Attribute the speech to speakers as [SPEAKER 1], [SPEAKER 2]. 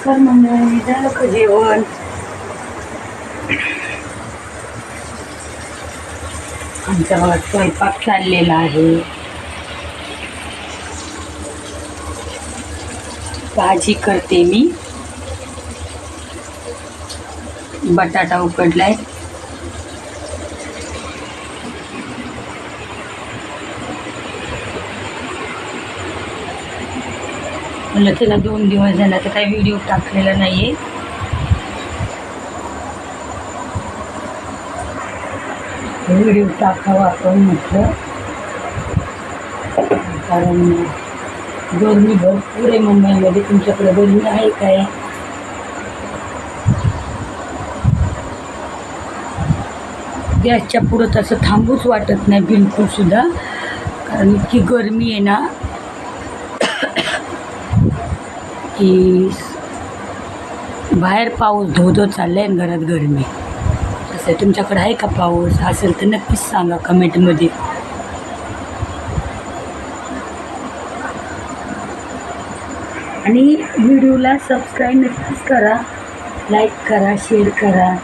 [SPEAKER 1] नमस्कार मंडळी झालं का जेवण? आमचा गावात स्वयंपाक चाललेला आहे. भाजी करते मी. बटाटा उकडलाय. म्हणलं त्याला दोन दिवस झाला तर काही व्हिडिओ टाकलेला नाही आहे व्हिडिओ टाकावा आपण म्हटलं. कारण गरमी भरपूर आहे मुंबईमध्ये. तुमच्याकडे गरमी आहे काय? गॅसच्या पुढं तसं थांबूच वाटत नाही बिलकुल सुद्धा. कारण इतकी गरमी आहे ना की बाहेर पाऊस धो धो चाललं आहे घरात गरमी. असं तुमच्याकडे आहे का पाऊस? असेल तर नक्कीच सांगा कमेंटमध्ये. आणि व्हिडिओला सबस्क्राईब नक्कीच करा. लाईक करा शेअर करा.